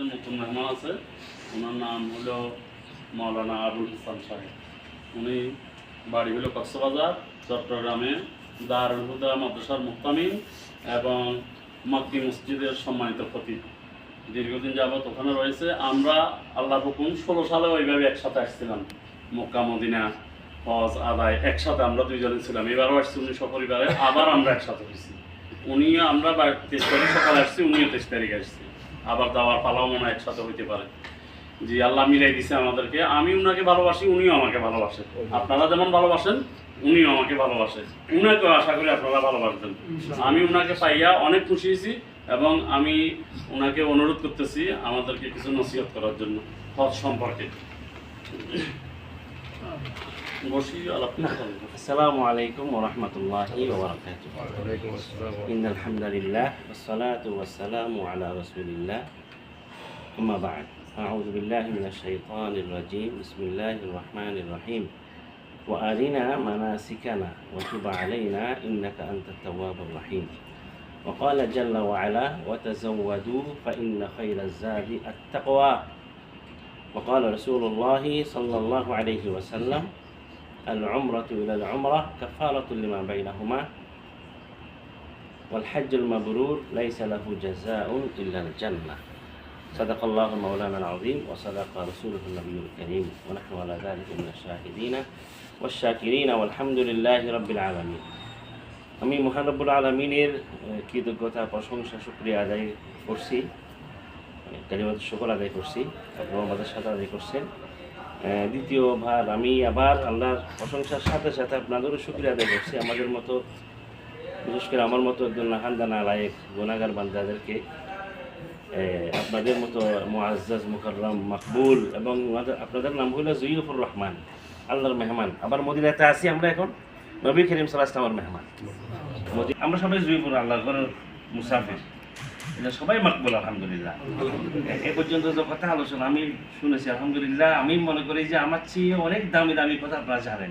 একজন নতুন মেহমান আছে। ওনার নাম হলো মৌলানা আবুল হাসান সাহেব। উনি বাড়ি হলো কক্সবাজার চট্টগ্রামে দারুল হুদা মাদ্রাসার মুক্তামিন এবং মাক্কি মসজিদের সম্মানিত খতিব। দীর্ঘদিন যাবৎ ওখানে রয়েছে। আমরা আল্লাহ হুকুম, ষোলো সালে ওইভাবে একসাথে আসছিলাম। মক্কা, মদিনা, হজ, আদায় একসাথে আমরা দুইজনে ছিলাম। এবারও আসছি উনি সপরিবারে, আবার আমরা একসাথে হয়েছি। উনিও আমরা তেইশ তারিখ সকালে আসছি, উনিও তেইশ তারিখ আসছি। আবার যাওয়ার পালাও মনে হয় একসাথে হইতে পারে। জি আল্লাহ মিলাই দিছে আমাদেরকে। আমি উনাকে ভালোবাসি উনিও আমাকে ভালোবাসেন। আপনারা যেমন ভালোবাসেন উনিও আমাকে ভালোবাসেন। উনাকেও আশা করি আপনারা ভালোবাসবেন। আমি উনাকে পাইয়া অনেক খুশি হয়েছি এবং আমি উনাকে অনুরোধ করতেছি আমাদেরকে কিছু নসিহত করার জন্য হজ সম্পর্কে। السلام عليكم ورحمة الله وبركاته. إن الحمد لله والصلاة والسلام على رسول الله. أما بعد أعوذ بالله من الشيطان الرجيم. بسم الله الرحمن الرحيم. وأرنا مناسكنا وتب علينا إنك أنت التواب الرحيم. وقال جل وعلا وتزودوا فإن خير الزاد التقوى. وقال رسول الله صلى الله عليه وسلم العمرة إلى العمرة كفارة لما بينهما والحج المبرور ليس له جزاء إلا الجنة صدق الله مولانا العظيم وصدق رسوله النبي الكريم ونحن على ذلك من الشاهدين والشاكرين والحمد لله رب العالمين আমি মহানব্বুল আলমিনের কৃতজ্ঞতা প্রশংসা শুক্রিয়া আদায় করছি কালিমাত শুকর আদায় করছি আপনারা আমাদের সাথে আদায় করছেন আহ, দ্বিতীয়বার আমি আবার আল্লাহর প্রশংসার সাথে সাথে আপনাদেরও শুক্রিয়া আদায় করছি। আমাদের মতো, বিশেষ করে আমার মতো একজন নাহান্দা নালায়ক গুণাগার বান্দাদেরকে আপনাদের মতো মুআজ্জাজ, মুকাররম, মাকবুল এবং আপনাদের নাম হলো জুইফুর রহমান, আল্লাহর মেহমান। আবার মদিনাতে আছি আমরা এখন, নবী করিম সাল্লাহ মেহমান। আমরা সবাই জুইফুর আল্লাহর ঘরের মুসাফির। এটা সবাই মাকবুল আলহামদুলিল্লাহ। এ- পর্যন্ত যে কথা আলোচনা আমি শুনেছি আলহামদুলিল্লাহ আমি মনে করি যে আমার চেয়ে অনেক দামি দামি কথা আপনারা জানেন।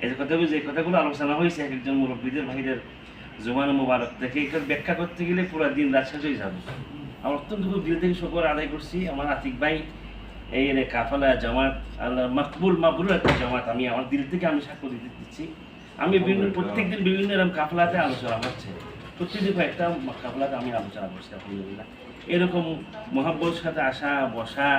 এই যে কথাগুলো যে কথাগুলো আলোচনা হয়েছে এক একজন মুরব্বীদের ভাইদের জুমান মুবারক দেখে এটার ব্যাখ্যা করতে গেলে পুরো দিন রাত শেষ হয়ে যাবে। আমার অত্যন্ত খুব দিল থেকে শকর আদায় করছি আমার আতিক ভাই এই রে কাফালা জামাত আল্লাহ মাকবুল মাকবুল একটা জামাত আমি আমার দিল থেকে আমি সাক্ষ্য দিতে দিচ্ছি। আমি বিভিন্ন প্রত্যেকদিন বিভিন্ন এরকম কাফলাতে আলোচনা হচ্ছে। প্রত্যেকদিন কয়েকটা কাফলাতে আমি আলোচনা করছি আলহামদুলিল্লাহ এরকম মহাব্বর সাথে আসা বসা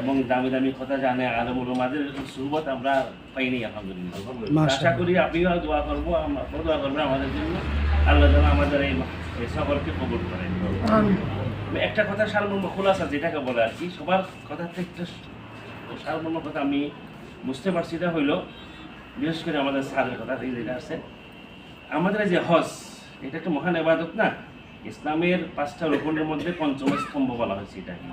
এবং দামি দামি কথা জানে আলমুল মাদের সুরবত আমরা পাইনি আলহামদুলিল্লাহ। আশা করি আপনিও দোয়া করব আমরাও দোয়া করবেন আমাদের জন্য। আল্লাহ যেন আমাদের এই সফরকে কবুল করেন একটা কথা সারমর্ম খোলাসা যেটাকে বলে আর কি সবার কথা থেকে একটা সারমর্ম কথা আমি বুঝতে পারছি এটা হইল বিশেষ করে আমাদের স্যারের কথা এই যেটা আছে। আমাদের এই যে হজ এটা একটা মহান এবাদত না? ইসলামের পাঁচটা রোপণের মধ্যে পঞ্চম স্তম্ভ বলা হয়েছে এটাকে।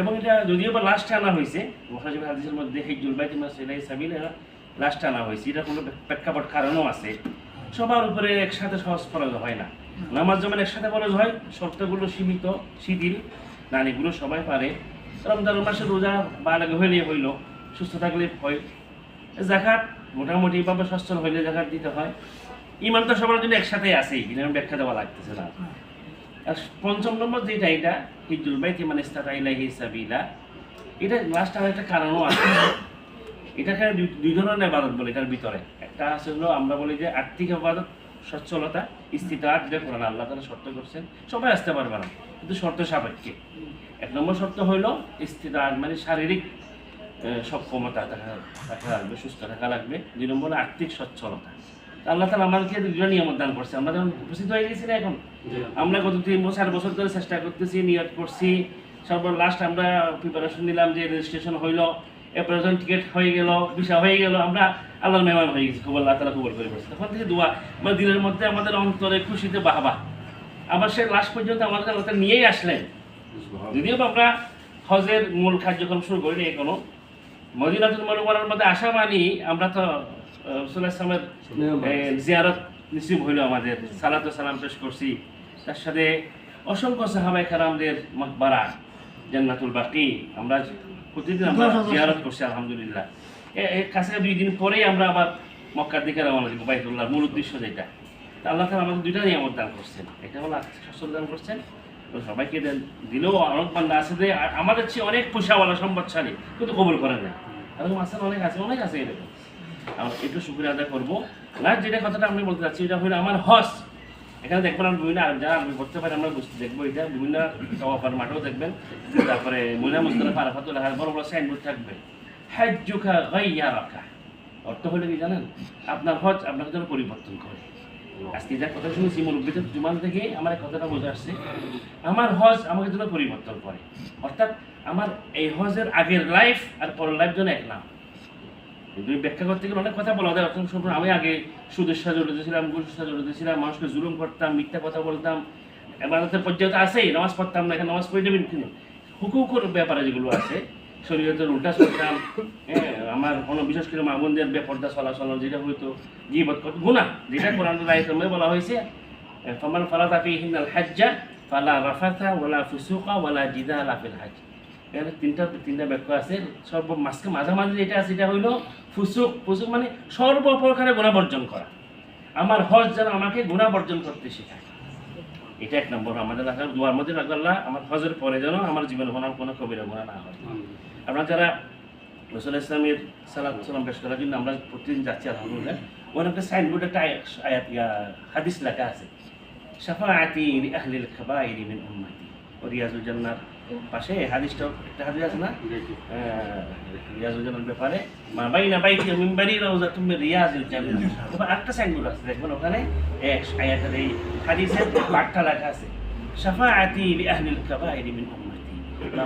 এবং এটা যদিও বা লাস্টে আনা হয়েছে মহাজিব হাদিসের মধ্যে হিজুল বাইতি মাসিলাই সাবিল লাস্টে আনা হয়েছে। এটা কোনো প্রেক্ষাপট কারণও আছে। সবার উপরে একসাথে সহজ ফরজ হয় না। নামাজ যেমন একসাথে ফরজ হয়, শর্তগুলো সীমিত, শিথিল নারীগুলো সবাই পারে। রমজান মাসে রোজা বা আগে হইলে হইল। সুস্থ থাকলে হয়। জাকাত মোটামুটিভাবে সচ্ছল হইলে জাকাত দিতে হয়। ইমান তো সবার জন্য একসাথে আছেই বিনা ব্যাখ্যা দেওয়া লাগতেছে না। আর পঞ্চম নম্বর যেটা এটা হিজুল বাইতি মানে ইস্তাতা ইলাহি সাবিলা এটা লাস্ট আর একটা কারণও আছে। এটাকে দুই- দুই ধরনের আবাদত বলে এটার ভিতরে। একটা আছে হলো আমরা বলি যে আর্থিক আবাদত সচ্ছলতা স্থিতার যেটা কোরআন আল্লাহ তালা শর্ত করছেন। সবাই আসতে পারবে না কিন্তু শর্ত সাপেক্ষে। এক নম্বর শর্ত হইল স্থিতার মানে শারীরিক সক্ষমতা থাকা থাকা লাগবে সুস্থ থাকা লাগবে। দুই নম্বর আর্থিক সচ্ছলতা। আল্লাহ তালা আমাদেরকে দুটো নিয়ম দান করছে। আমরা যখন উপস্থিত হয়ে গেছি না এখন আমরা গত তিন বছর চার বছর ধরে চেষ্টা করতেছি নিয়ত করছি। সর্ব লাস্ট আমরা প্রিপারেশন নিলাম যে রেজিস্ট্রেশন হইল যখন টিকিট হয়ে গেল ভিসা হয়ে গেল আমরা আল্লাহর মেহমান হয়ে গেছি খুব আল্লাহ তালা কবর করে বসে তখন থেকে দোয়া মানে দিনের মধ্যে আমাদের অন্তরে খুশিতে বাহবা। আবার সে লাস্ট পর্যন্ত আমাদের আল্লাহ নিয়েই আসলেন। যদিও আমরা হজের মূল কার্যক্রম শুরু করিনি এখনও মদিনাতুল মনোবরার মধ্যে আসা মানি আমরা তো রসুল্লাহ ইসলামের জিয়ারত নিশ্চিত হইল আমাদের। সালাত ও সালাম পেশ করছি। তার সাথে অসংখ্য সাহাবাই কারামদের মকবারা জান্নাতুল বাকি। আমরা প্রতিদিন আমরা জিয়ারত করছি আলহামদুলিল্লাহ। কাছে দুই দিন পরেই আমরা আবার মক্কার দিকে রওনা দিব বাইতুল্লাহ মূল উদ্দেশ্য যেটা। তা আল্লাহ তালা আমাদের দুইটা নিয়ামত দান করছেন। এটা হলো আর্থিক দান করছেন সবাইকে দেন। দিলেও অনেক বান্দা আছে যে আমাদের চেয়ে অনেক পয়সাওয়ালা সম্পদশালী কিন্তু কবুল করেন না। এরকম আছেন অনেক আছে অনেক আছে এরকম। একটু শুক্রিয়া আদায় করব। না যেটা কথাটা আমি বলতে চাচ্ছি, এটা হলো আমার হস। এখানে দেখবেন আমরা বিভিন্ন যারা আমি করতে পারি, আমরা দেখব এটা। বিভিন্ন তওয়াফার মাঠেও দেখবেন। তারপরে মহিলা আরাফাতুল লেখা বড় বড় সাইনবোর্ড থাকবে। হাজ্জুকা গাইয়ারাকা। অর্থ হলো কি জানেন? আপনার হজ আপনাকে যেন পরিবর্তন করে। আজকে যা কথা শুনেছি মুরব্বীদের জুমান থেকে আমার কথাটা বোঝা আসছে। আমার হজ আমাকে যেন পরিবর্তন করে। অর্থাৎ আমার এই হজের আগের লাইফ আর পরের লাইফ যেন এক না দুই ব্যাখ্যা করতে গেলে অনেক কথা বলা যায়, অর্থাৎ আমি আগে সুদের সাথে জড়িত ছিলাম, ঘুষের সাথে জড়িত ছিলাম, মানুষকে জুলুম করতাম, মিথ্যা কথা বলতাম এবারতের পর্যায়ে তো আছেই, নামাজ পড়তাম না, এখানে নামাজ পড়ে দেবেন কিন্তু হুকুকুর ব্যাপারে যেগুলো আছে, শরীয়তের উল্টা চলতাম হ্যাঁ আমার কোনো বিশেষ করে মামুনদের বেপর্দা চলাচল, যেটা হয়তো জীবত গুণা যেটা কোরআন রাইতমে বলা হয়েছে, ফমান ফালাতা ফিহিনাল হাজ্জা, ফালা রাফাথা ওয়ালা ফুসুকা, ওয়ালা জিদা ফিল হাজ এখানে তিনটা তিনটা ব্যাখ্যা আছে। সর্ব মাঝকে মাঝামাঝি যেটা আছে এটা হইল ফুসুক ফুসুক মানে সর্বপ্রকারে গুণা বর্জন করা। আমার হজ যেন আমাকে গুণা বর্জন করতে শেখায়। এটা এক নম্বর। আমাদের রাখার দুয়ার মধ্যে রাখল্লাহ আমার হজের পরে যেন আমার জীবনে কোনো কোনো কবিরা গুণা না হয়। আপনারা যারা রসুল ইসলামের সালাম সালাম পেশ করার জন্য আমরা প্রতিদিন যাচ্ছি, আলহামদুলিল্লাহ ওখানে একটা সাইনবোর্ড একটা আয়াত- আয়াত হাদিস লেখা আছে। শাফাআতি আহলিল খাবাইরি মিন উম্মতি। ও রিয়াজুল জান্নার পাশে হাদিসটা একটা হাদিস আছে না? রিয়াজুল ব্যাপারে। মা রিয়াজিল জান্নাহ তবে সাইনবোর্ড আছে দেখবেন ওখানে এক আয়াতের এই হাদিসের বাক্যটা লেখা আছে। শাফাআতি লি আহলিল কাবাইরি মিন উম্মতি।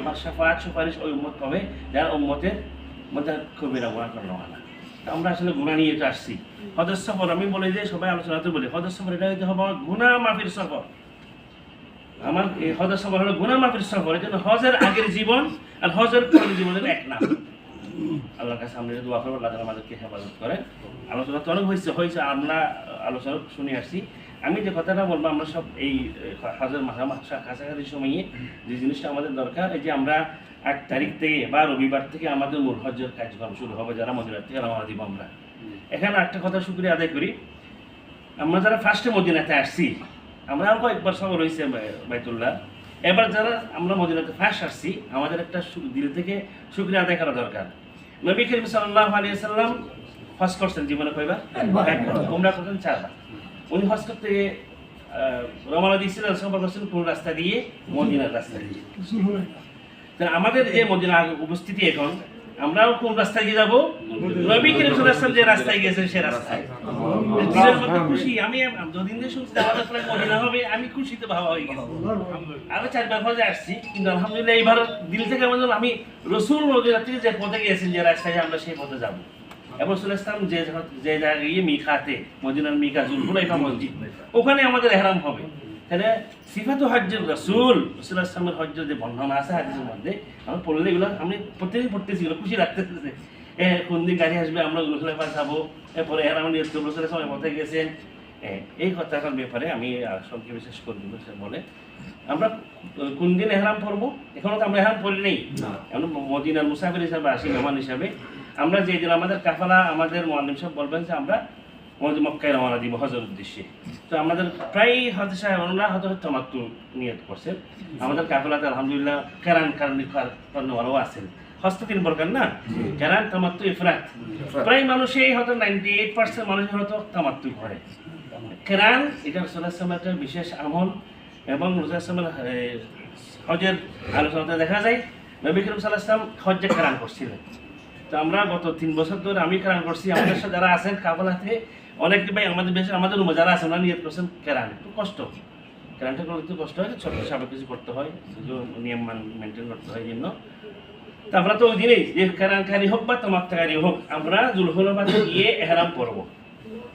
আমার শাফাআত সুপারিশ ওই উম্মত পাবে যার উম্মতের মধ্যে কবিরা গুণা না। আমরা আসলে গুণা নিয়ে আসছি। সফর আমি বলি যে সবাই আলোচনাতে বলি হজর সফর এটা হইতে হবে গুণা মাফির সফর। আমার এই হজর সফর হলো গুণা মাফির সফর, এই জন্য হজের আগের জীবন আর হজের পরের জীবনের এক নাম আল্লাহর কাছে আমরা দোয়া করব, আল্লাহ তাআলা আমাদেরকে হেফাজত করে আলোচনা তো অনেক হয়েছে হয়েছে, আমরা আলোচনা শুনে আসছি। আমি যে কথাটা বলব, আমরা সব এই হাজার মাথা মাসা, কাছাকাছি সময়ে যে জিনিসটা আমাদের দরকার, এই যে আমরা আট তারিখ থেকে বা রবিবার থেকে আমাদের মূল হজের কার্যক্রম শুরু হবে, যারা মদিনার থেকে রওনা দিব আমরা। এখানে একটা কথা শুক্রিয়া আদায় করি। আমরা যারা ফার্স্টে মদিনাতে আসছি আমরা আর কয়েকবার সফর হয়েছে বাইতুল্লাহ। এবার যারা আমরা মদিনাতে ফার্স্ট আসছি আমাদের একটা দিল থেকে শুক্রিয়া আদায় করা দরকার। নবী করিম সাল্লাহ আলিয়া সাল্লাম হজ করছেন জীবনে কয়বার? একবার। তোমরা করছেন চারবার। উনি হজ করতে রওনা দিয়েছিলেন সফর করছেন কোন রাস্তা দিয়ে? মদিনার রাস্তা দিয়ে। আমাদের যে মদিনা উপস্থিতি এখন আমরাও কোন রাস্তায় দিয়ে যাব? নবী করিম সাল্লাল্লাহু যে রাস্তায় গেছেন সে রাস্তায়। দিনের মধ্যে খুশি আমি যদিন দিয়ে শুনছি আমাদের প্রায় মদিনা হবে আমি খুশিতে ভাবা হয়ে গেছি। আমি চারবার হজে আসছি কিন্তু আলহামদুলিল্লাহ এইবার দিল থেকে আমার আমি রসুল মদিনা থেকে যে পথে গিয়েছেন যে রাস্তায় আমরা সেই পথে যাব। এবং যে যে জায়গায় গিয়ে মিখাতে মদিনার মিকা জুলহুলাইফা মসজিদ ওখানে আমাদের এহরাম হবে। তাহলে সিফাতু হজ্জের রসুল হজ্জের যে বর্ণনা আছে হাদিসের মধ্যে। আমরা পড়লে এগুলো আমি পড়তেছি এগুলো খুশি লাগতেছে। কোন দিন গাড়ি আসবে আমরা জুলহুলাইফা যাব। এরপরে এহরাম নিয়ে রসুল ইসলামের পথে গেছেন। এই কথাটার ব্যাপারে আমি সংক্ষেপে শেষ করে দিব সে বলে। আমরা কোন দিন এহরাম পরবো এখনও তো আমরা এহরাম পরি নেই। এখন মদিনার মুসাফির হিসাবে আসি মেহমান হিসাবে। আমরা যে দিন আমাদের কাফালা আমাদের মোয়াল্লিম সাহেব বলবেন যে আমরা আমাদের মক্কায় রওনা দিব হজের উদ্দেশ্যে। তো আমাদের প্রায় হজ সাহেব ওনারা হয়তো তমাত্তু নিয়ত করছেন আমাদের কাফেলাতে আলহামদুলিল্লাহ কেরান কারণ কর্ণওয়ালাও আছেন। হস্ত তিন প্রকার না? কেরান তামাত্তু ইফরাত প্রায় মানুষই হয়তো নাইনটি এইট পার্সেন্ট মানুষই হয়তো তামাত্তু করে কেরান এটা একটা বিশেষ আমল এবং হজের আলোচনাতে দেখা যায় নবী করিম সাল্লাহ ইসলাম হজ্জে কেরান করছিলেন। তো আমরা গত তিন বছর ধরে আমি কেরান করছি। আমাদের সাথে যারা আছেন কাবলাতে অনেক ভাই আমাদের বেশি আমাদের রুমে যারা আছেন ওরা নিয়ত করছেন কেরান। একটু কষ্ট। কেরানটা করতে একটু কষ্ট হয়, ছোট সাবে কিছু করতে হয় নিয়ম মেনটেন করতে হয় জন্য তো আমরা তো ওই দিনেই, যে কেরানকারী হোক বা তামাক্তাকারী হোক, আমরা জুলহলবাদে গিয়ে এহরাম করব।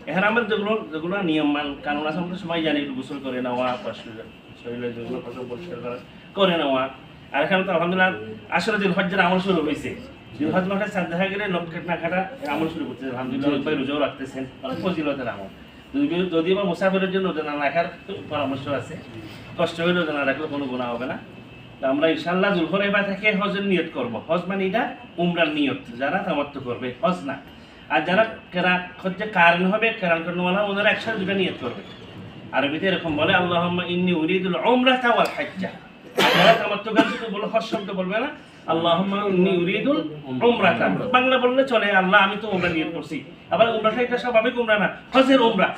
এহরামের যেগুলো যেগুলো নিয়ম মান কানুন আছে, আমরা সবাই জানি, একটু গোসল করে নেওয়া বা শরীরে- শরীরে যেগুলো পরিষ্কার করা করে নেওয়া। আর এখানে তো আলহামদুলিল্লাহ আসলে দিন হজ্জের আমল শুরু হয়েছে। হজ মাঠে চাঁদ দেখা গেলে নখ কাট না শুরু করতেছে। আলহামদুলিল্লাহ ভাই রোজাও রাখতেছেন। অনেক বা মুসাফিরের জন্য রোজা না রাখার পরামর্শ আছে, কষ্ট হলে রোজা না রাখলে কোনো গুণা হবে না। আমরা ইনশাল্লাহ জুলহরাইবা থেকে হজের নিয়ত করব। হজ মানে এটা উমরার নিয়ত। যারা তামাত্ম করবে, হজ না। আর যারা কেরা হচ্ছে কারণ হবে কেরান কর্ণওয়ালা ওনারা একসাথে দুটা নিয়ত করবে। আরবিতে এরকম বলে, আল্লাহুম্মা ইন্নী উরিদুল উমরাতা ওয়াল হাজ্জা। আর যারা তামাত্তুকারী শুধু বলে হজ শব্দ বলবে না। আল্লাহুম্মা ইন্নী উরিদুল বাংলা বললে চলে, আল্লাহ, আমি তো উমরা আবার উমরাটা, এটা স্বাভাবিক উমরা না, হজের উমরা।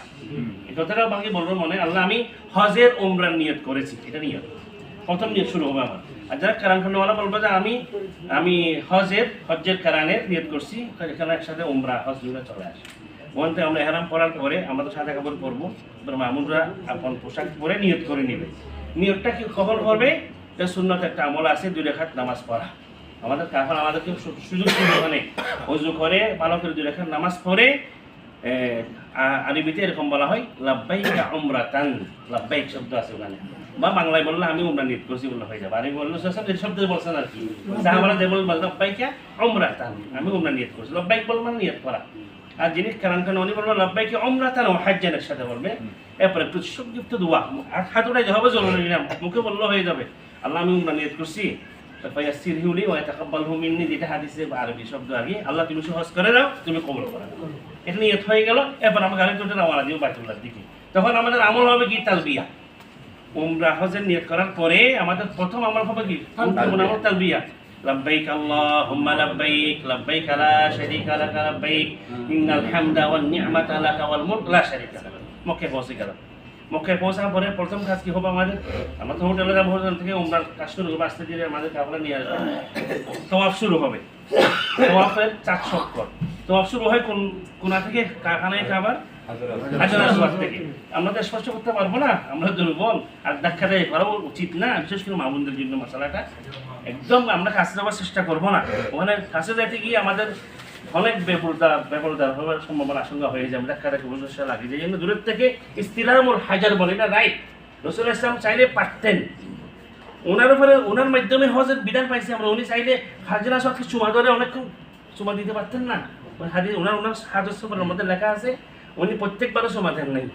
বলব মনে, আল্লাহ, আমি হজের উমরার নিয়ত করেছি, এটা নিয়ত প্রথম নিয়ত শুরু হবে আমার। আর যারা কারান বলব যে আমি আমি হজের, হজ্জের কারানের নিয়ত করছি, এখানে একসাথে উমরা, হজ চলে আসে। ওখান থেকে আমরা পড়ার পরে আমরা তো সাদা কাপড় পরবো, এবার মামুনরা আপন পোশাক পরে নিয়ত করে নেবে। নিয়তটা কি খবর করবে যে শূন্যত একটা আমল আছে, দুই রেখাত নামাজ পড়া। আমাদের কাফার আমাদেরকে সুযোগ সুবিধা ওখানে অজু করে ভালো করে দুই রেখাত নামাজ পড়ে আরবিতে এরকম বলা হয় লাভবাই উমরাতান। লাব্বাইক শব্দ আছে ওখানে। বা বাংলায় বললে আমি উমরা নিয়ত করছি বললে হয়ে যাবে। আরবি বললে এই শব্দ বলছেন আর কি। সাহাবারা যে বলবেন লাব্বাইকা উমরাতান। আমি উমরা নিয়ত করছি। লাব্বাইক বলব মানে নিয়ত করা। আর যিনি কারণ কারণ উনি বলবেন, লাব্বাইকে উমরাতান ও হাজ্জানের সাথে বলবে। এরপরে একটু সংক্ষিপ্ত দোয়া। হাত উঠাই হবে জরুরি না। মুখে বললে হয়ে যাবে। আল্লাহ আমি উমরা নিয়ত করছি ফায়াসসিরহু লি ওয়া ইয়াতাকাব্বালহু মিন্নি যেটা হাদিসে বা আরবি শব্দ আর কি আল্লাহ তুমি সহজ করে দাও তুমি কবুল করে দাও এটা নিয়ত হয়ে গেল এরপর আমরা গাড়ি তুলতে রওনা দিব বাইতুল্লাহর দিকে তখন আমাদের আমল হবে কি তালবিয়া উমরা হজের নিয়ত করার পরে আমাদের প্রথম আমল হবে কি গুরুত্বপূর্ণ আমল তালবিয়া لبيك اللهم لبيك لبيك لا شريك لك لبيك إن الحمد والنعمة لك والملك لا شريك لك মক্কে পৌঁছে গেল মক্কে পৌঁছার পরে প্রথম কাজ কি হবে আমাদের? আমরা তো হোটেলে যাব হোটেল থেকে উমরার কাজ শুরু হবে, আসতে দিয়ে আমাদের কাপড়ে নিয়ে আসবে। তওয়াফ শুরু হবে। তওয়াফের চার চক্কর তওয়াফ শুরু হয় কোন, কোনা থেকে? কারখানায় খাবার? হাজার থেকে। আমরা স্পষ্ট করতে পারব না, আমরা দুর্বল। আর দেখা দেয় করাও উচিত না, বিশেষ করে মামুনদের জন্য মশলাটা। একদম আমরা কাছে যাওয়ার চেষ্টা করব না। ওখানে কাছে যাইতে গিয়ে আমাদের অনেক বেপরদা বেপরদা হওয়ার সম্ভাবনা আশঙ্কা হয়ে যায়। দেখা বুঝতে লাগে। যে জন্য দূরের থেকে ইস্তিলামুল হাজার বলে এটা রাইট, রসুল ইসলাম চাইলে পারতেন। ওনার উপরে ওনার মাধ্যমে হজের বিধান পাইছি আমরা। উনি চাইলে হাজিরা সবকে চুমা ধরে অনেকক্ষণ চুমা দিতে পারতেন না। হাদিস ওনার ওনার হাজর সফরের মধ্যে লেখা আছে। উনি প্রত্যেকবারও চুমা দেন নাই।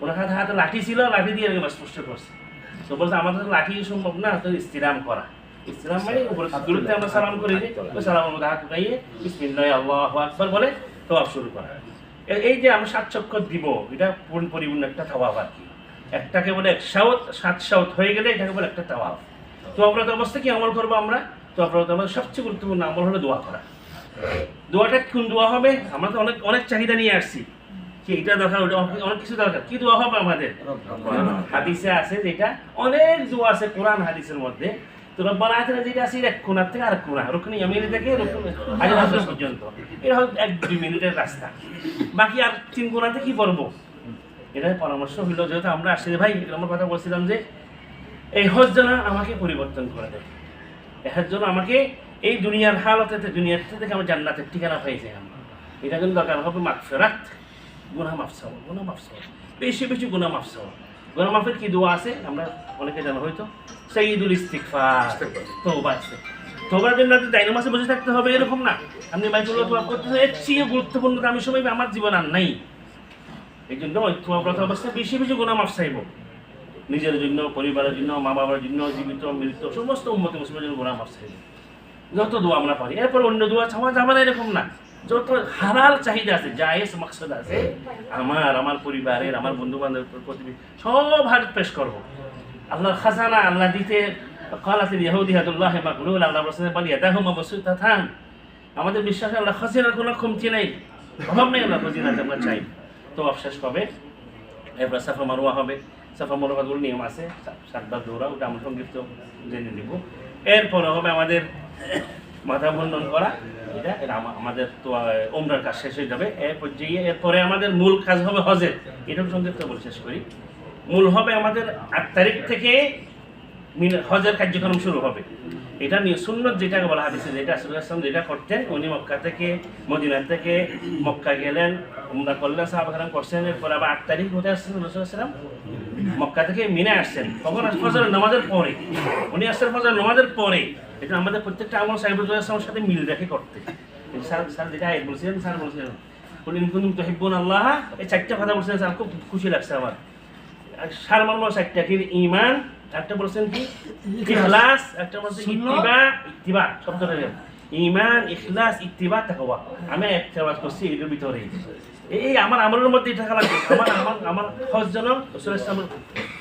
ওনার হাতে হাতে লাঠি ছিল, লাঠি দিয়ে স্পষ্ট করছে। তো বলছে, আমাদের লাঠি সম্ভব না, তো ইস্তিরাম করা। ইসলাম মানে উপরে গুরুত্বে আমরা সালাম করে। দিই ওই সালামের মধ্যে হাত উঠাইয়ে বিসমিল্লাহ আল্লাহু আকবার বলে শুরু করা এই যে আমরা সাত চক্কর দিব এটা পূর্ণ পরিপূর্ণ একটা আর কি। একটাকে বলে এক সাউত সাত সাউত হয়ে গেলে এটাকে বলে একটা তো আমরা তো অবস্থা কি আমল করব আমরা? তো আমাদের সবচেয়ে গুরুত্বপূর্ণ আমল হলো দোয়া করা। দোয়াটা কোন দোয়া হবে? আমরা তো অনেক অনেক চাহিদা নিয়ে আসছি। কি এটা দরকার? ওটা অনেক কিছু দরকার। কি দোয়া হবে আমাদের? হাদিসে আছে যেটা অনেক দোয়া আছে কোরআন হাদিসের মধ্যে। তো রব্বানা আতিনা যেটা আছে এটা এক কোনার থেকে আরেক কোনা। রুকনি ইয়ামিনি থেকে রুকনি হাজার হাজার পর্যন্ত। এটা হলো এক দুই মিনিটের রাস্তা। বাকি আর তিন কোনাতে কি করব? এটাই পরামর্শ হইল যেহেতু আমরা আসছি ভাই আমরা কথা বলছিলাম যে এই হজ যেন আমাকে পরিবর্তন করে দেয়। এর জন্য আমাকে এই দুনিয়ার হালতে দুনিয়ার থেকে আমার জান্নাতের ঠিকানা যায় আমার। এটা কিন্তু দরকার হবে মাগফিরাত গুনাহ মাফ চাওয়া গুনাহ মাফ চাওয়া। বেশি বেশি গুনাহ মাফ গুনাহ মাফের কি দোয়া আছে? আমরা অনেকে জানা হয়তো। সাইয়্যিদুল ইস্তিগফার। তওবা আছে। জন্য আপনি ডাইনো মাসে বসে থাকতে হবে এরকম না। আপনি বাইতুল্লাহ তওয়াব করতেছেন এর চেয়ে গুরুত্বপূর্ণ দামি সময় আমার জীবন আর নাই। এই জন্য ওই তওয়াব্রত অবস্থায় বেশি বেশি গুনাহ মাফ চাইব। নিজের জন্য পরিবারের জন্য মা বাবার জন্য জীবিত মৃত সমস্ত উন্মতি মুসলিমের জন্য গোলাম আসছে যত দোয়া আমরা পারি এরপর অন্য দোয়া চাওয়া যাবে না এরকম না। যত হারাল চাহিদা আছে, জায়েজ মাকসাদ আছে, আমার আমার পরিবারের, আমার বন্ধু বান্ধবের প্রতিবেশী সব হাত পেশ করব। আল্লাহর খাজানা, আল্লাহ দিতে কালাতে ইহুদি হাদুল্লাহ মাকলুল আল্লাহ বলছেন, বলি ইয়াদাহুমা বাসুতাতান আমাদের বিশ্বাসে আল্লাহ খাজিনার কোনো কমতি নেই, অভাব নেই, আল্লাহ খাজিনাতে আমরা চাই। তো অবশেষ কবে এরপর সাফা মারোয়া হবে, সাফা মারোয়াগুলো নিয়ম আছে সাতবার দৌড়া ওটা আমরা সংক্ষিপ্ত জেনে নিব। এরপরে হবে আমাদের মাথা বন্ধন করা, এটা এটা আমাদের তো ওমরার কাজ শেষ হয়ে যাবে। এর পর্যায়ে, এরপরে আমাদের মূল কাজ হবে হজের। এটাও সংক্ষিপ্ত বলে শেষ করি। মূল হবে আমাদের আট তারিখ থেকে হজের কার্যক্রম শুরু হবে। এটা নিয়ে সুন্নত যেটাকে বলা হাদিসে যেটা রাসূলুল্লাহ সাল্লাল্লাহু যেটা করতেন, উনি মক্কা থেকে মদিনা থেকে মক্কা গেলেন, উমরা করলেন সাহাবাহাম করছেন, এরপর আবার আট তারিখ হতে আসছেন রসুলাম মক্কা থেকে মিনে আসছেন। তখন ফজর নামাজের পরে, উনি আসছেন ফজর নামাজের পরে। এটা আমাদের প্রত্যেকটা আমল সাহেবুল সাথে মিল রেখে করতে। স্যার স্যার যেটা আয়াত বলছিলেন স্যার বলছিলেন তুহিব্বুন আল্লাহ। এই চারটা কথা বলছিলেন স্যার খুব খুশি লাগছে আমার। সারমর্ম চারটা কি ইমান একটা বলছেন কি ইখলাস একটা বলছেন ইত্তিবা ইত্তিবা শব্দটা ইমান ইখলাস ইত্তিবা তাকওয়া। আমি একটা করছি এর ভিতরে এই আমার আমলের মধ্যে এটা লাগবে আমার আমার আমার হজ যেন রসুল ইসলামের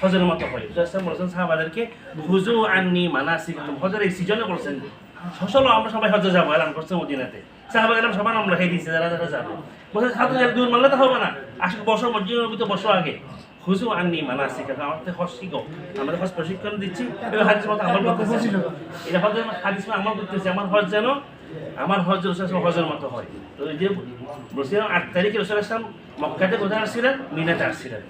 হজের মতো হয়। রসুল ইসলাম বলছেন সাহাবাদেরকে হুজু আননি মানাসিক হজের এই সিজনে বলছেন চলো আমরা সবাই হজে যাব এলান করছে মদিনাতে। সাহাবা গেলাম সবাই আমরা খেয়ে দিয়েছি যারা যারা যাব। বলছে সাথে যারা দূর মানলে তো হবে না। আসলে বসো মসজিদের ভিতরে বসো আগে। হুজু আননি মানাসিক আমাদের হজ শিখো আমাদের হজ প্রশিক্ষণ দিচ্ছি। হাদিস মতো আমল করতেছি। এটা হজ হাদিস আমল করতেছি। আমার হজ যেন আমার হজ রসুল হজের মতো হয়। তো এই যে আট তারিখে রসুল আসলাম মক্কাতে কোথায় আসছিলেন? মিনাতে আসছিলেন।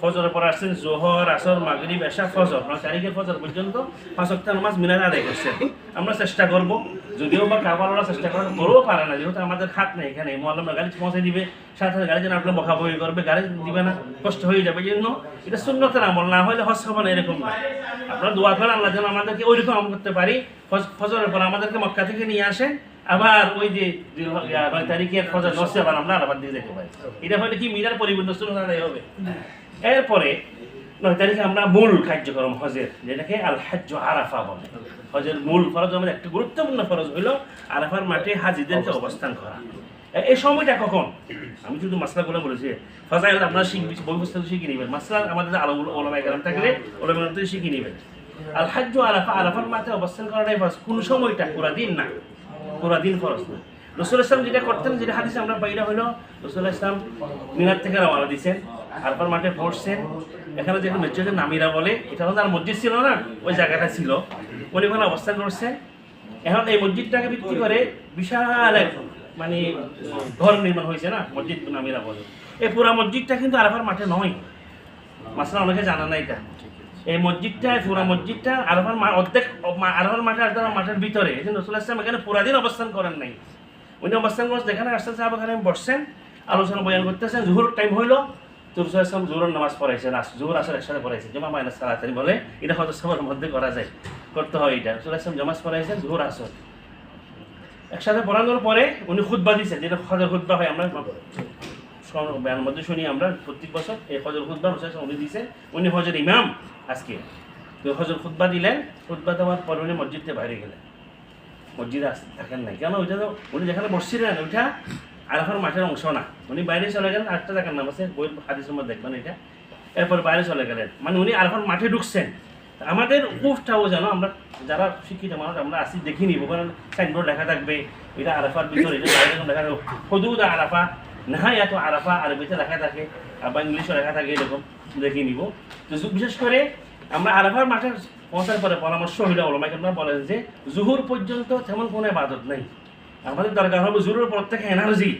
ফজরের পর আসছেন জোহর, আসর, মাগরিব, এশা, ফজর। নয় তারিখের ফজর পর্যন্ত পাঁচ অক্টা নামাজ মিনাতে আদায় করছেন আমরা চেষ্টা করব, যদিও বা কাবালরা চেষ্টা করার করেও পারে না, যেহেতু আমাদের হাত নেই এখানে। মোয়াল্লাম গাড়ি পৌঁছে দিবে, সাথে সাথে গাড়ি যেন আপনার বকাবকি করবে, গাড়ি দিবে না, কষ্ট হয়ে যাবে। এই জন্য এটা শূন্যতের আমল, না হলে হস হবে না, এরকম না। আপনারা দোয়া করেন, আল্লাহ যেন আমাদেরকে ওইরকম আমল করতে পারি। ফজরের পর আমাদেরকে মক্কা থেকে নিয়ে আসেন। আবার ওই যে নয় তারিখের ফজর নসে আবার আমরা আলাবার দিয়ে যেতে পারি। এটা হলে কি মিরার পরিবর্তন শুরু হবে? এরপরে নয় তারিখে আমরা মূল কার্যক্রম হজের যেটাকে আল হাজ্য আরাফা বলে। হজের মূল ফরজ আমাদের একটা গুরুত্বপূর্ণ ফরজ হইল আরাফার মাঠে হাজিদেরকে অবস্থান। করা। এই সময়টা কখন? আমি শুধু মাসলাগুলো বলেছি। ফজাইল আপনারা শিখবি বই পুস্তক শিখে নেবেন। মাসলা আমাদের আলো ওলামাই গ্রাম থাকলে ওলামাই থেকে শিখে নেবেন। আল হাজ্য আরাফা আরাফার মাঠে অবস্থান করাটাই ফরজ। কোন সময়টা? পুরা দিন না। পুরা দিন ফরজ না। রসুল ইসলাম যেটা করতেন যেটা হাদিসে আমরা বাইরা হলো রসুল ইসলাম মিনার থেকে রওনা দিয়েছেন আরপার মাঠে পড়ছেন এখানে যে মসজিদে নামিরা বলে, এটা হলো আর মসজিদ ছিল না, ওই জায়গাটা ছিল। উনি ওখানে অবস্থান করছেন এখন এই মসজিদটাকে ভিত্তি করে বিশাল এক মানে ঘর নির্মাণ হয়েছে না, মসজিদ নামিরা বলে। এই পুরা মসজিদটা কিন্তু আরাফার মাঠে নয়। মাসলা অনেকে জানা না এটা। এই মসজিদটা পুরা মসজিদটা আরফার মা অর্ধেক আরফার মাঠে আরফার মাঠের ভিতরে রসুল ইসলাম এখানে পুরা দিন অবস্থান করেন নাই। উনি অবস্থান করছেন যেখানে আসতেন সাহেব এখানে বসছেন, আলোচনা বয়ান করতেছেন। জুহুর টাইম হইল তো রসুল ইসলাম জোহরের নামাজ পড়াইছেন জোহর আসর একসাথে পড়াইছেন জমা মাইনাস বলে এটা হয়তো সবার মধ্যে করা যায়, করতে হয় এটা। জমাজ পড়াইছেন জোহর আসর। একসাথে পড়ানোর পরে উনি খুদ্া দিয়েছেন, যেটা হজর খুদ্া হয় আমরা সব- মধ্যে শুনি আমরা, প্রত্যেক বছর এই হজর খুদ্া রসুল উনি উনি হজর ইমাম আজকে। তো হজর খুদ্া দিলেন খুদ্া দেওয়ার পর উনি মসজিদে বাইরে গেলেন। মসজিদে থাকেন নাই, কেন ওইটা তো উনি যেখানে বসছিলেন, ওইটা আরাফার মাঠের অংশ না। উনি বাইরে চলে গেলেন, আরেকটা জায়গার নাম আছে বই হাদিসের মধ্যে দেখবেন এটা। এরপর বাইরে চলে গেলেন। মানে উনি আরাফার মাঠে ঢুকছেন। আমাদের উফটাও যেন আমরা যারা শিক্ষিত মানুষ, আমরা আসি দেখি নিব। কারণ সাইনবোর্ড লেখা থাকবে, এটা আরাফার ভিতরে, এটা বাইরে লেখা থাকবে। হদুদ আরাফা নাহাই এত আরাফা আরবিতে লেখা থাকে, আবার ইংলিশে লেখা থাকে, এরকম দেখে নিব। তো বিশেষ করে আমরা আরাফার মাঠে পৌঁছার পরে পরামর্শ হইলে ওলমাই আমরা বলেন যে, জুহুর পর্যন্ত তেমন কোনো বাদত নেই। আমাদের দরকার হবে জুহুর পর থেকে এনার্জি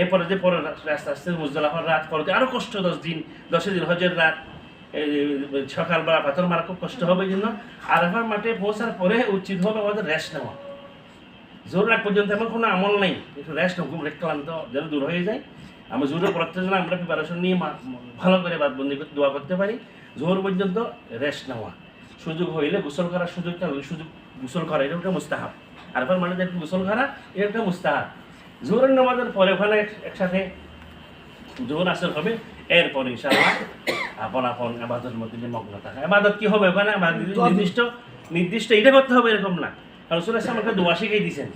এরপরে যে পরে আস্তে আস্তে মুজদালাফার রাত পরে আরও কষ্ট দশ দিন, দশের দিন, হজের রাত সকালবেলা পাথর মারা খুব কষ্ট হবে জন্য আরাফার মাঠে পৌঁছার পরে উচিত হবে আমাদের রেস্ট নেওয়া। জোর রাত পর্যন্ত এমন কোনো আমল নেই, একটু রেস্ট খুব ক্লান্ত যেন দূর হয়ে যায়। আমরা জোরের জন্য আমরা প্রিপারেশন নিয়ে ভালো করে বাদবন্দি করতে দোয়া করতে পারি। জোর পর্যন্ত রেস্ট নেওয়া। সুযোগ হইলে গোসল করার সুযোগটা সুযোগ গোসল করা এটা একটা মুস্তাহাব। আর এবার মানে একটু গোসল করা এটা একটা মুস্তাহাব। জোরের নামাজের পরে ওখানে একসাথে জোর আসর হবে এরপর ইনশাআল্লাহ আপন আপন আবাদতের মধ্যে যে মগ্ন থাকা। আবাদত কি হবে ওখানে? আবার নির্দিষ্ট নির্দিষ্ট এটা করতে হবে এরকম না। রসুল আসলাম একটা দোয়া শিখাই দিয়েছেন।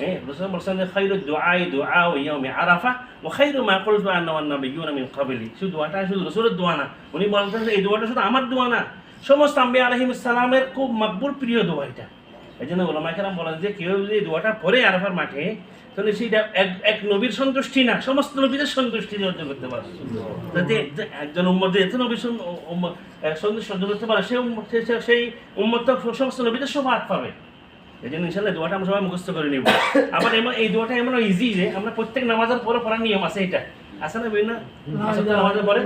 হ্যাঁ রসুল বলছেন যে খাইরু দোয়াই দোয়া ও ইয়াউমি আরাফা ও খাইরু মা কুলতু আন্না ওয়ান নাবিয়্যুনা মিন ক্বাবলি। শুধু দোয়াটা শুধু রসুলের দোয়া না উনি বলতেন এই দোয়াটা শুধু আমার দোয়া না। সমস্ত আম্বি আলাইহিস সালামের খুব মকবুল প্রিয় দোয়া এটা। এই জন্য ওলামাই কেরাম বলেন যে কেউ যদি দোয়াটা পরে আরাফার মাঠে, তাহলে সেটা এক এক নবীর সন্তুষ্টি না, সমস্ত নবীদের সন্তুষ্টি অর্জন করতে পারে। একজন উম্মত এত নবীর সন- সন্তুষ্টি অর্জন করতে পারে, সেই সেই তো সমস্ত নবীদের সবাদ পাবে। এই জন্য ইনশাল্লাহ দোয়াটা আমরা সবাই মুখস্থ করে নিব। আবার এমন, এই দোয়াটা এমন ইজি যে আমরা প্রত্যেক নামাজের পরে পড়ার নিয়ম আছে এটা। না বিভিন্ন আসলে নামাজের পরে?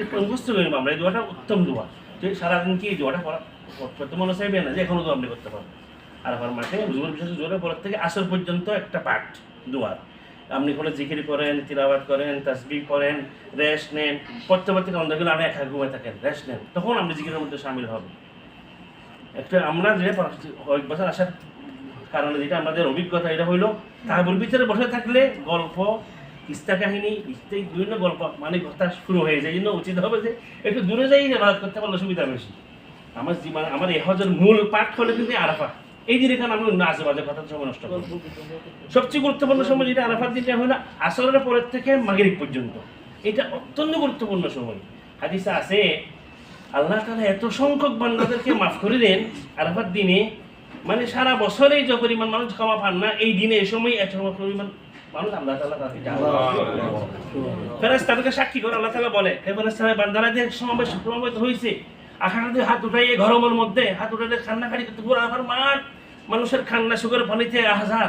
এটা মুখস্থ করে আমরা এই দোয়াটা উত্তম দোয়া তো সারাদিন কি এই দোয়াটা পড়া করতে মনে চাইবে না যে কোনো দোয়া আপনি করতে পারবেন আর আমার মাঠে জোর বিশেষ জোরের পর থেকে আসর পর্যন্ত একটা পাঠ দোয়ার আপনি কোনো জিকির করেন তিলাবাত করেন তাসবিহ করেন রেস্ট নেন পড়তে পড়তে অন্ধ গেলে আপনি একা ঘুমে থাকেন রেস্ট নেন তখন আপনি জিকিরের মধ্যে সামিল হবেন একটা আমরা যে কয়েক বছর আসার কারণে যেটা আমাদের অভিজ্ঞতা এটা হইল তাহাবুর ভিতরে বসে থাকলে গল্প কিস্তা কাহিনী ইত্যাদি বিভিন্ন গল্প মানে কথা শুরু হয়ে যায়। জন্য উচিত হবে যে একটু দূরে যাই ইবাদত করতে পারলে সুবিধা বেশি। আমার জীবন আমার এই হজের মূল পাঠ হলো কিন্তু আরাফা এই দিন এখানে আমি অন্য আশেপাশে কথা সময় নষ্ট করব? সবচেয়ে গুরুত্বপূর্ণ সময় যেটা আরাফার দিনটা হলো আসরের পরের থেকে মাগরিব পর্যন্ত। এটা অত্যন্ত গুরুত্বপূর্ণ সময়। হাদিসে আছে, আল্লাহ তালা এত সংখ্যক বান্দাদেরকে মাফ করে দেন আরাফার দিনে মানে সারা বছরে যে পরিমাণ মানুষ ক্ষমা পান না, এই দিনে, এই সময় এত পরিমাণ মানুষ আল্লাহ তালা তাদেরকে ফেরাজ তাদেরকে সাক্ষী করে আল্লাহ তালা বলে হে ফেরাজ তালা বান্দারা যে সমাবেশ সমাবেত হয়েছে। আখানাতে হাত উঠাইয়ে গরমের মধ্যে হাত উঠাইলে কান্নাকাটি করতে পুরো আমার মাঠ মানুষের খান্না সুগের পানিতে হাজার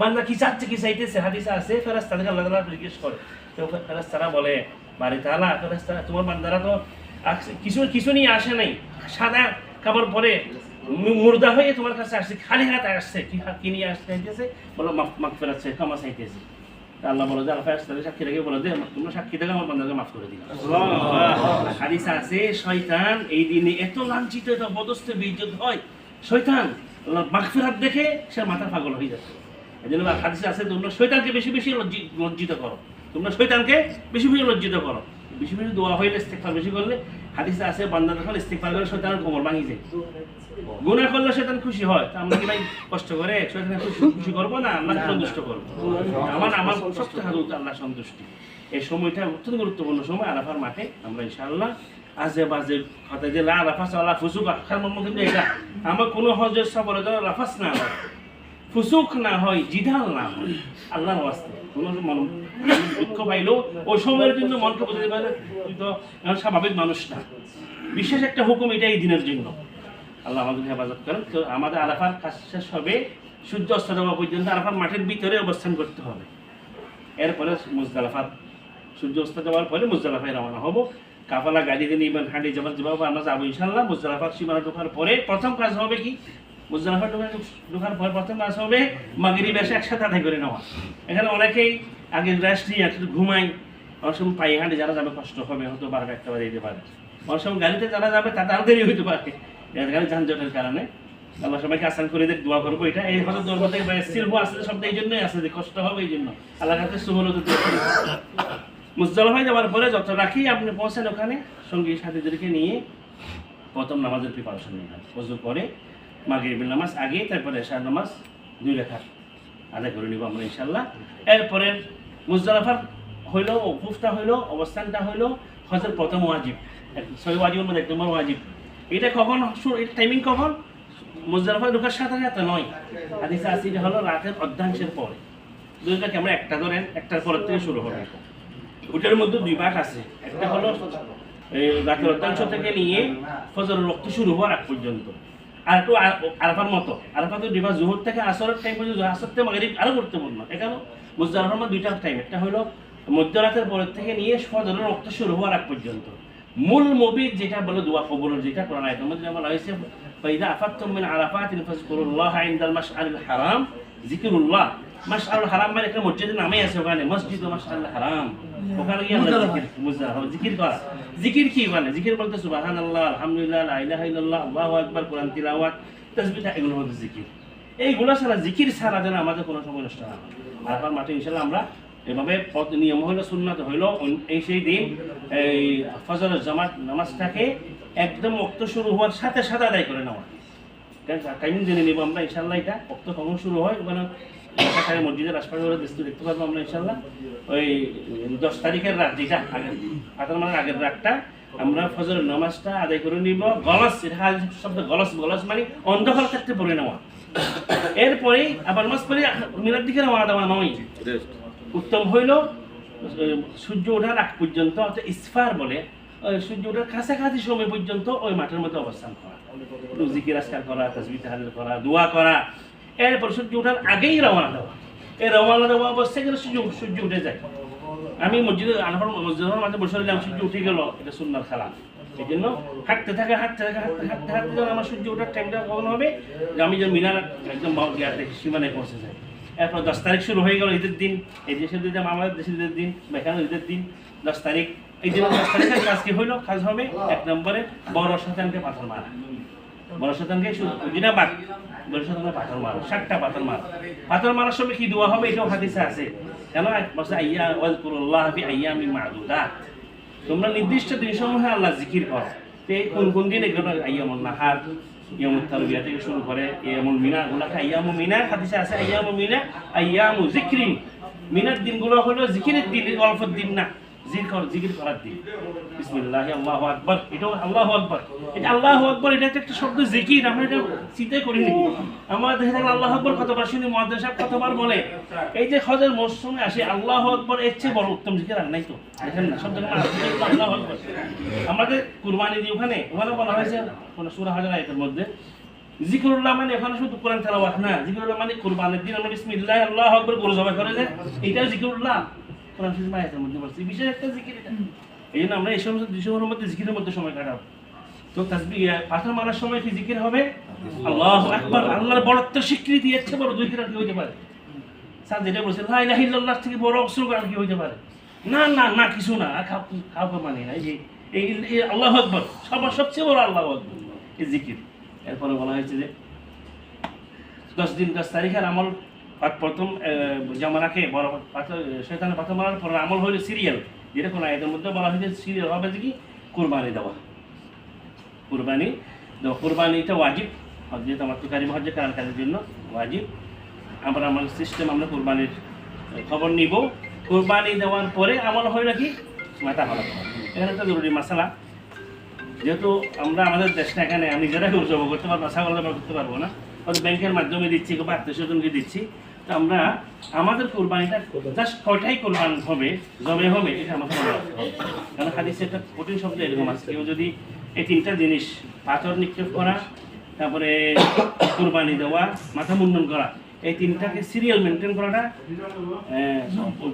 বান্দা কি চাচ্ছে কি চাইতেছে? হাদিসে আছে ফেরাজ তাদেরকে আল্লাহ তালা জিজ্ঞেস করে। তো ফেরাজ তারা বলে বাড়িতে আলা ফেরাজ তারা তোমার বান্দারা তো কিছু কিছু নিয়ে আসে নাই। সাদা কাপড় পরে মুর্দা হয়ে তোমার কাছে আসছে খালি হাতে আসছে কি হা- কি নিয়ে আসতে চাইতেছে? বলো মাফ মাফ ফেরাচ্ছে ক্ষমা চাইতেছে। আল্লাহ বলে যে তাদের সাক্ষী রেখে বলে তোমরা সাক্ষী থেকে আমার বান্দাকে মাফ করে দিলাম। হাদিস আছে শয়তান এই দিনে এত লাঞ্ছিত এত বদস্ত বিদ্যুৎ হয় শয়তান আল্লাহ মাগফিরাত দেখে সে মাথা পাগল হয়ে যাচ্ছে। এই জন্য হাদিসে আছে তোমরা শয়তানকে বেশি বেশি লজ্জি- লজ্জিত করো। তোমরা শয়তানকে বেশি বেশি লজ্জিত করো। বেশি বেশি দোয়া হইলে ইস্তেগফার বেশি করলে হাদিসে আছে বান্দা যখন ইস্তেগফার করে শয়তানের কোমর ভাঙি যায়। গুনাহ করলে শয়তান খুশি হয়। আমরা কি ভাই কষ্ট করে শয়তানের খুশি খুশি করব না? আল্লাহ সন্তুষ্ট করব? আমার আমার সবচেয়ে হাত আল্লাহ সন্তুষ্টি। এই সময়টা অত্যন্ত গুরুত্বপূর্ণ সময়, আরাফার মাঠে। আমরা ইনশাআল্লাহ আজে বাজে কথা যে, লা রাফাস আল্লাহ ফুসুক। আখার মর্ম কিন্তু এটা? আমার কোনো হজের সফরে যেন রাফাস না হয়। ফুসুক না হয়, জিধাল না হয়। আল্লাহর ওয়াস্তে। কোনো মন দুঃখ পাইলেও ওই সময়ের জন্য মনকে বোঝাতে পারে তুই তো স্বাভাবিক মানুষ না। বিশেষ একটা হুকুম এটা এই দিনের জন্য। আল্লাহ আমাদের হেফাজত করেন, তো আমাদের আরাফার কাজ শেষ হবে, সূর্য অস্ত যাওয়া পর্যন্ত আরাফার মাঠের ভিতরে অবস্থান করতে হবে। এরপরে মুজদালাফার সূর্য অস্ত যাওয়ার পরে মুজদালাফায় রওনা হব। কাফালা গাড়িতে নিবেন হাঁটি যাবার যেভাবে আমরা যাব ইনশাল্লাহ মুজদালাফার সীমানা ঢোকার পরে প্রথম কাজ হবে কি? মুজদালাফা ঢোকার ঢোকার পরে প্রথম কাজ হবে মাগরিব এসে একসাথে আদায় করে নেওয়া। এখানে অনেকেই আগে রেস্ট নিয়ে একটু ঘুমাই অনেক সময় পায়ে হাঁটে, যারা যাবে কষ্ট হবে, হয়তো বারোটা একটা বাজে যেতে পারে। অনেক সময় গাড়িতে যারা যাবে, তা তাড়াতাড়ি হইতে পারে। গাড়ি যানজটের কারণে। আল্লাহ সবাইকে আসান করে দেখ দোয়া করব। এটা এই হয়তো দৌড় থেকে সিলভু আসলে সব এই জন্যই আসে যে কষ্ট হবে এই জন্য। আল্লাহ কাছে সুবলত মুজদালাফায় যাওয়ার পরে যত রাখি আপনি পৌঁছেন ওখানে, সঙ্গী সাথীদেরকে নিয়ে প্রথম নামাজের প্রিপারেশন নিলাম অজু করে মাগরিবের নামাজ আগে, তারপরে এশার নামাজ দুই রেখা আদায় করে নিব আমরা ইনশাল্লাহ এরপরে মুজদালাফার হইল উকুফটা হইল, অবস্থানটা হইল হজের প্রথম ওয়াজিব। ছয় ওয়াজিবের মধ্যে এক নম্বর ওয়াজিব। এটা কখন? টাইমিং কখন? মুজদালাফা ঢোকার সাথে সাথে নয়। হাদিসে আছে, এটা হলো রাতের অর্ধাংশের পরে। দুইটাকে আমরা একটা ধরেন? একটার পরের থেকে শুরু হবে। ওটার মধ্যে দুই ভাগ আছে। একটা হলো রাতের অর্ধাংশ থেকে নিয়ে ফজরের রক্ত শুরু হওয়ার আগ পর্যন্ত। আর একটু আরাফার মতো। আরাফা তো দিবা জোহর থেকে আসরের টাইম পর্যন্ত আসর থেকে মাগরিব আরও গুরুত্বপূর্ণ। এখানে মুজদালাফার দুইটা টাইম একটা হলো মধ্যরাতের পরের থেকে নিয়ে ফজরের রক্ত শুরু হওয়ার আগ পর্যন্ত। মূল মবিদ যেটা বলে দোয়া কবুলের যেটা কোরআন আয়াতের মধ্যে বলা হয়েছে ফাইদা আফাতুম মিন আরাফাতিন ফাজকুরুল্লাহ ইনদাল মাশআরিল হারাম। জিকিরুল্লাহ মাশআরুল হারাম মানে একটা মসজিদের নামে আছে ওখানে মসজিদ মাশআরুল হারাম। ওখানে গিয়ে আল্লাহ জিকির মুজদালাফা জিকির করা। জিকির কি মানে? জিকির বলতে সুবহানাল্লাহ আলহামদুলিল্লাহ লা ইলাহা ইল্লাল্লাহ আল্লাহু আকবার কোরআন তিলাওয়াত তাসবিহ এগুলো হচ্ছে জিকির এইগুলো ছাড়া জিকির ছাড়া যেন আমাদের কোনো সময় নষ্ট না। হয় আরাফার মাঠে ইনশাআল্লাহ আমরা এভাবে নিয়ম হইল সুন্নাত হইল এই সেই দিন, এই ফজরের জামাত নামাজটাকে একদম অক্ত শুরু হওয়ার সাথে সাথে আদায় করে নেওয়া। টাইমিং জেনে নিব আমরা ইনশাল্লাহ এটা অক্ত কখন শুরু হয় এলাকায় মসজিদের আশপাশে দেখতে পারব আমরা ইনশাল্লাহ ওই দশ তারিখের রাত, যেটা আগের আঠারো মানে আগের রাতটা, আমরা ফজরের নামাজটা আদায় করে নিব। গলস শব্দ, গলস গলস মানে অন্ধকার থাকতে পড়ে নেওয়া। এরপরে আবার নামাজ পড়ে মিনার দিকে রওনা দেওয়া নয় উত্তম হইল, সূর্য ওঠার আগ পর্যন্ত, অর্থাৎ ইসফার বলে সূর্য ওঠার কাছাকাছি সময় পর্যন্ত ওই মাঠের মধ্যে অবস্থান করা। জিকির আসকার করা তসবি তাহালিল করা, দোয়া করা। এরপর সূর্য ওঠার আগেই রওনা দেওয়া। এই রওনা দেওয়া অবস্থায় গেলে সূর্য সূর্য উঠে যায়। আমি মসজিদে আনার মসজিদের মাঝে বসে রইলাম, সূর্য উঠে গেল, এটা সুন্নার খেলা। এই জন্য হাঁটতে থাকে হাঁটতে থাকে, হাঁটতে হাঁটতে হাঁটতে যখন আমার সূর্য ওঠার টাইমটা কখন হবে আমি যে মিনার একদম ইয়াতে সীমানায় পৌঁছে যাই। এরপর দশ তারিখ শুরু হয়ে গেল ঈদের দিন, এই দেশের দিন আমাদের দেশের ঈদের দিন বা এখানে ঈদের দিন, দশ তারিখ, এই দিন দশ তারিখের কাজ কি হইল? কাজ হবে এক নম্বরে বড় শতাংকে পাথর মারা। বড় শতাংকে যেটা বাদ বড় শতাংকে পাথর মারা ষাটটা পাথর মারা। পাথর মারার সময় কি দোয়া হবে? এটাও হাদিসে আছে। কেন? বলছে আইয়া ওয়াজকুরুল্লাহ ফি আইয়ামি মাদুদাত। তোমরা নির্দিষ্ট দিন সমূহে আল্লাহ জিকির করো। তো কোন কোন দিন এগুলো আইয়ামুল নাহার? ইয়ামুল তারবিয়া থেকে শুরু করে ইয়ামুল মিনা ওগুলাকে আইয়ামু মিনা হাদিসে আছে আইয়ামু মিনা আইয়ামু জিক্রিন মিনার দিনগুলো হলো জিকিরের দিন, অল্প দিন না। জিকির জিকির করার দিন। বিসমিল্লাহ, আল্লাহু আকবার। এটাও আল্লাহু আকবার। এটা আল্লাহু আকবার, এটা একটা শব্দ জিকির। আমরা এটা চিন্তাই আমরা দেখে থাকলে আল্লাহু আকবার কতবার শুনি সাহেব কতবার বলে? এই যে হজের আসে, আল্লাহু আকবার এর চেয়ে বড় উত্তম জিকির আর নাই তো। দেখেন না আল্লাহু আকবার আমাদের কুরবানি দিয়ে ওখানে ওখানে বলা হয়েছে সূরা হাজার আয়াতের মধ্যে মানে এখানে শুধু কোরআন তেলাওয়াত না, জিকিরুল্লাহ মানে কুরবানির দিন। আমরা বিসমিল্লাহ, আল্লাহু আকবার গরু জবাই করে যে, এটাও জিকিরুল্লাহ। কোরআন শরীফ আয়াতের মধ্যে বলছে বিশেষ একটা জিকির এটা। এই জন্য আমরা এই সমস্ত দৃশ্যগুলোর মধ্যে জিকিরের মধ্যে সময় কাটাবো। তো তাসবি পাথর মারার সময় কি জিকির হবে? আল্লাহু আকবার আল্লাহর বড়ত্বের স্বীকৃতি এর বড় জিকির আর কি হইতে পারে? স্যার যেটা বলছেন লা ইলাহা ইল্লাল্লাহ থেকে বড় অস্ত্র আর কি হইতে পারে? না না না কিছু না কাউকে মানে না। এই যে এই এই আল্লাহু সবার সবচেয়ে বড় আল্লাহু আকবার এই জিকির। এরপরে বলা হয়েছে যে দশ দিন দশ তারিখের আমল প্রথম জামা রাখে বড় পাথর শয়তানের পাথর মারার পর আমল হইল সিরিয়াল। যেটা কোনো আয়তের মধ্যে বলা হয়েছে, সিরিয়াল হবে কি? কোরবানি দেওয়া। কোরবানি দেওয়া। কোরবানিটা ওয়াজিব। যেহেতু আমার তো কারিম হজ্জে কাজের জন্য? ওয়াজিব। আমরা আমার সিস্টেম, আমরা কোরবানির খবর নিব। কোরবানি দেওয়ার পরে আমল হয় নাকি মাথা ভালো এখানে একটা জরুরি মশালা যেহেতু আমরা আমাদের দেশটা এখানে আমি নিজেরাই উৎসব করতে পারব ছাগল জমা করতে পারব না। হয়তো ব্যাংকের মাধ্যমে দিচ্ছি বা আত্মীয় স্বজনকে দিচ্ছি। তো আমরা আমাদের কোরবানিটা জাস্ট কয়টাই কোরবান হবে জমে হবে, এটা আমাকে মনে রাখতে হবে। কারণ হাদিসে একটা কঠিন শব্দ এরকম আছে, কেউ যদি এই তিনটা জিনিস, পাথর নিক্ষেপ করা, তারপরে কোরবানি দেওয়া, মাথা মুন্ডন করা, এই তিনটাকে সিরিয়াল মেনটেন করাটা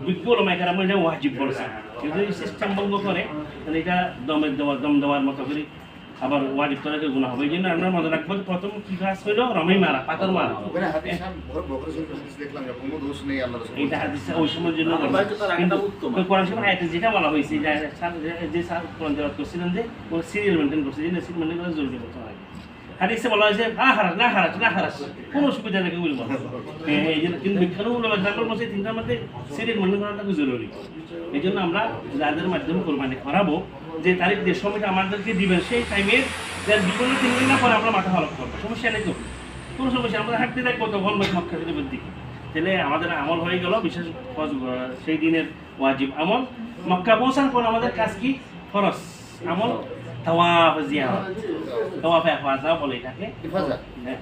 বিজ্ঞ মাইকার আমার এটা ওয়াজিব বলছে। কেউ যদি সিস্টেম ভঙ্গ করে, তাহলে এটা দমের দেওয়া, দম দেওয়ার মতো করে আবার ওয়াজিব করা গুণা হবে এই জন্য আমরা মনে রাখব প্রথম কি কাজ হইল? রমি মারা পাথর মারা। ওখানে হাদিস ওই সময়ের জন্য কোরআন শরীফের আয়াতে যেটা বলা হয়েছে যে কোরআন তেলাওয়াত করছিলেন যে ও সিরিয়াল মেনটেন করছে যে সিরিয়াল মেনটেন করা জরুরি বলতে হয়। হাদিসে বলা হয়েছে না হারাস না হারাস না হারাস কোনো অসুবিধা নেই বলব এই জন্য কিন্তু বিজ্ঞান হলো এক্সাম্পল বলছে তিনটার মধ্যে সিরিয়াল মেনটেন করাটা খুব জরুরি। এই জন্য আমরা যাদের মাধ্যমে কোরবানি করাবো যে তারিখ যে সময়টা আমাদেরকে দিবেন সেই টাইমের যার বিপন্ন তিন দিন না পরে আমরা মাথা হলক করব সমস্যা নেই তো। কোনো সমস্যা আমরা হাঁটতে থাকব তখন মক্কা শরীফের দিকে তাহলে আমাদের আমল হয়ে গেল বিশেষ সেই দিনের ওয়াজিব আমল। মক্কা পৌঁছার পর আমাদের কাজ কি? ফরজ আমল তাওয়াফ জিয়ারত। তাওয়াফে আফাজা বলে এটাকে। ইফাজা। হ্যাঁ,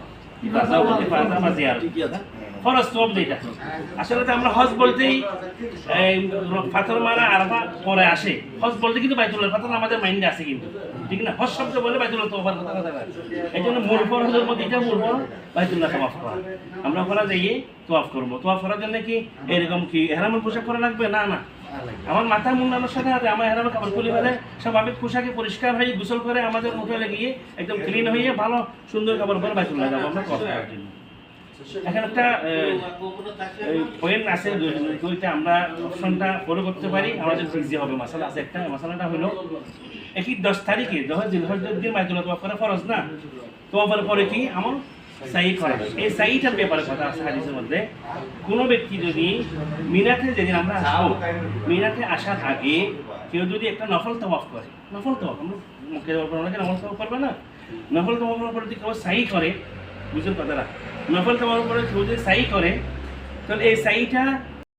ইফাজা বলে ইফাজা বা জিয়ারত। ফরজ তওয়াফ যেটা। আসলে আমরা হজ বলতেই পাথর মারা আরাফা পরে আসে। হজ বলতে কিন্তু বাইতুল্লাহ পাথর আমাদের মাইন্ডে আছে কিন্তু। ঠিক না? হজ শব্দ বলে বাইতুল্লাহ তোফার কথা কথা। এই জন্য মূল ফরজের মধ্যে এটা মূল ফরজ, বাইতুল্লাহ তোয়াফ করা। আমরা ওখানে যাইয়ে তোয়াফ করব। তোয়াফ করার জন্য কি এরকম কি হেরামের পোশাক করা লাগবে? না না। আমার মাথা মুন্ডানোর সাথে সাথে আমার হেরামের কাপড় খুলে ফেলে স্বাভাবিক পোশাকে পরিষ্কার হয়ে গোসল করে আমাদের মুখে লাগিয়ে একদম ক্লিন হয়ে ভালো সুন্দর কাপড় পরে বাইতুল্লাহ যাব আমরা করার জন্য। এখানে একটা পয়েন্ট আছে ওইটা আমরা অপশনটা ফলো করতে পারি আমাদের ইজি হবে, মশালা আছে একটা, মশালাটা হলো, একই দশ তারিখে যখন জিলহজের দিন মাইতুল্লাহ তোয়া করা ফরজ না? তোয়াফার পরে কি? আমার সাই করা। এই সাইটার ব্যাপারে কথা আছে হাদিসের মধ্যে। কোনো ব্যক্তি যদি মিনাতে যেদিন আমরা আসব, মিনাতে আসার আগে কেউ যদি একটা নফল তওয়াফ করে, নফল তওয়াফ, আমরা মুখে নফল তওয়াফ করবে না। নফল তওয়াফের পরে যদি কেউ সাই করে বুঝলেন কথাটা। নফল তোমার পরে কেউ সাই করে তাহলে এই সাইটা